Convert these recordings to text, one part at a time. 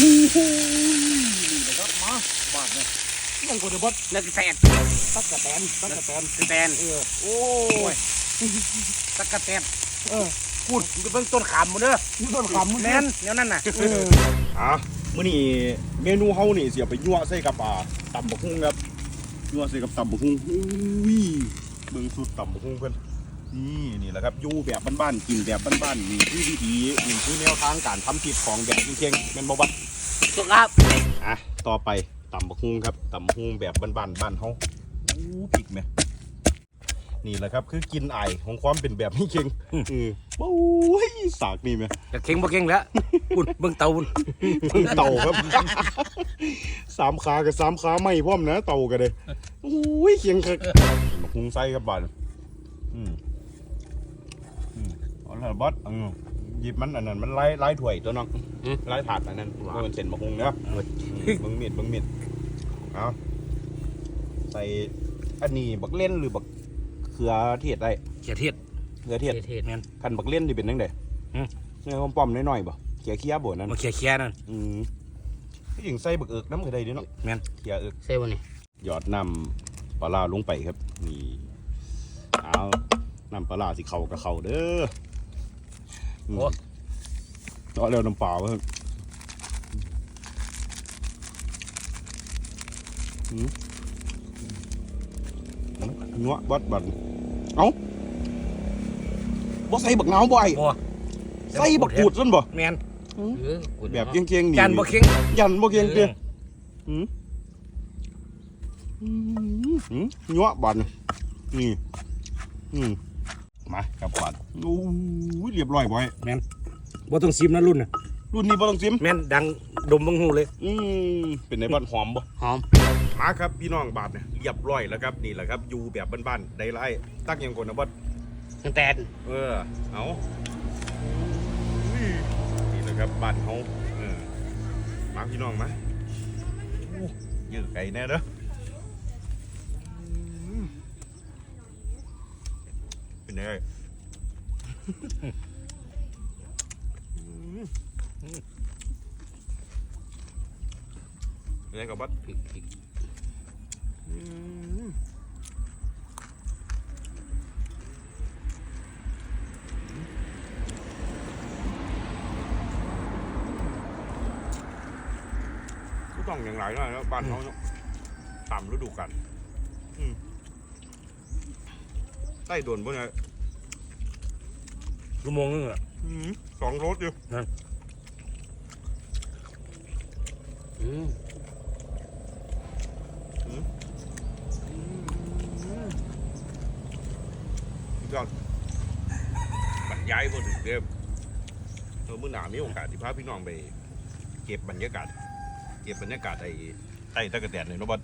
นี่นะครับมาบาดเนี่ยยังกดเดบดนักแตนตักกระแตนตักกระแตนแตนเออโอ้ยตะกกระแตนเออพูดไปเบิ่งต้นขามหมดเด้อต้นขำมึงแม่นแนวนั้นน่ะอะมื้อนี้เมนูเฮานี่เสิเอาไปยั่วใส่กับอ่าตำบักหุ่งครับยั่วใส่กับตำบักหุ่งอุ้ยเบิ่งสุดตำบักหุ่งเพิ่อน นี่นี่แหละครับอยู่แบบบ้านๆกินแบบบ้านๆนี่คือวิธีนี่คือแนวทางการทำคลิปของแบบเก่งๆแม่นบ่บัดสุครับอะต่อไปตำบักหุ่งครับตำบักหุ่งแบบบ้านๆบ้านเฮาอู้พริกแม่นี่แหละครับคือกินไอายของความเป็นแบบนี้เก่งเออโอ้ยสากนี่แม่จะเข่งบ่เข่งแล้วปุ่นเบิ่งเตาปุ่นเพิ่งเต่าครับ สามขากับสามขาไม่พร้อมนะเต่ากันเลยโอ้ยเคียงคักมาคุงไส้ครับบาดอืมอืม เอาละบอสอืมหยิบมันอันนั้นมันไล่ไล่ถ้วยตัวน้องไล่ถาดอันนั้นว่ามันเส้นมะคุงเนาะอืมเบังมีดเบังมีดเอาใส่อันนี้บักเล่นหรือบักเขือเทศได้เขียเทศเขือเทศเทศแม่น คันบักเล่นที่เป็นจังไดอืม เนื้อป้อมๆน้อยๆบ่เขียเคี้ยบ่นั่นมาเขียเขียนั่น อืมที่ยิงใส่บักเอิกน้ำก็ได้เด้เนาะแม่น เขียเอิกใส่บ่นี่หยอดน้ำปลาร้าลงไปครับนี่เอาน้ำปลาร้าสิเข้ากับเข้าเด้อ อืมเอาแล้วน้ำเปล่าครับอืมนัวบัดบัดเอ้าบ่ใส่บักนาวบ่ไอ้บ่ใส่บักกูดซั่นบ่แม่นอืมเออกูดแบบเคียงๆนี่จานบ่เข่งยันบ่เคียงเด้ออืมอืมอืมยัวบานนี่อืม มากับบานโอ้ยเรียบร้อยบ่อยบ่ต้องซิมนะรุ่นน่ะรุ่นนี้บ่ต้องซิมแม่นดังดมเบิ่งหูเลย อืมเป็นในบ้านหอมบ่หอมมาครับพี่น้องบาทเนี่ยเรียบร้อยแล้วครับนี่แหละครับอยู่แบบบ้านๆได้ไรตั้งยังก่อนนะบัดแตนเออเอาอุ้ยนี่แหละครับบ้านเฮาเออมาพี่น้องมาโอ้ยืดไก่แน่เด้ออื นเป็นไงกับบัดพริกพริกอืมก็ต้องอย่างไรนะบ้านเขาต่ำฤดูกันอืม ใต้โดนพวกนี้ชั่วโมงนึงอะอืมสองรถอยู่อืมยอดบรรยายบนถึงเดิมเออมื่อหนามีโอกาสที่พาพี่น้องไป เก็บบรรยากาศ เก็บบรรยากาศไอ้ใต้ตะกะแตนเลยเนาะบอส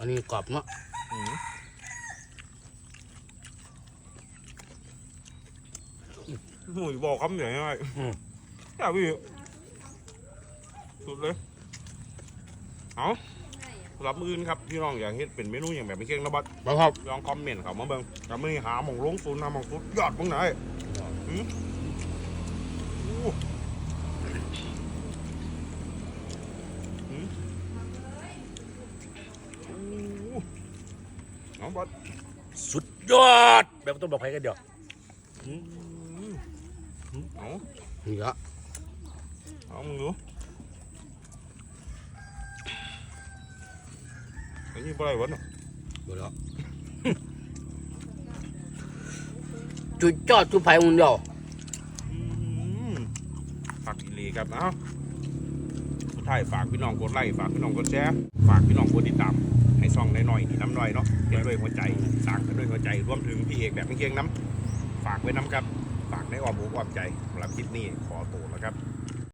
อันนี้กรอบเนาะอืมหนุ่ยบอกคำอย่างไรอย่าพี่สุดเลย เอาสำหรับมืออื่นครับพี่น้องอยากเฮ็ดเป็นเมนูอย่างแบบไม่เก่งนะบัดบ่ครับลองคอมเมนต์เขามาเบิ่งกับมือหาหมองลงศูนย์หาหมองสุดยอดมึงไหนหืมโอ้หืมโอ้ เอาบัดสุดยอด แบบบ่ต้องบอกใครกันเดียวเอานี่ละเอามึงดูไอ้นี่บ่ได้วะเนาะบ่แล้วจุดจอดจุดไฟมึงเดียวอืมฝากอีหลีครับเอาสุดท้ายฝากพี่น้องกดไลค์ฝากพี่น้องกดแชร์ฝากพี่น้องกดติดตาม ให้ช่องน้อยๆนี่น้ำน้อยเนาะเฮ็ดด้วยหัวใจสร้างกันด้วยหัวใจรวมถึงพี่เอกแบบเกียงน้ำฝากไว้น้ำครับฝากในอ้อมหูอ้อมใจสำหรับคลิปนี้ขอตัวแล้วครับ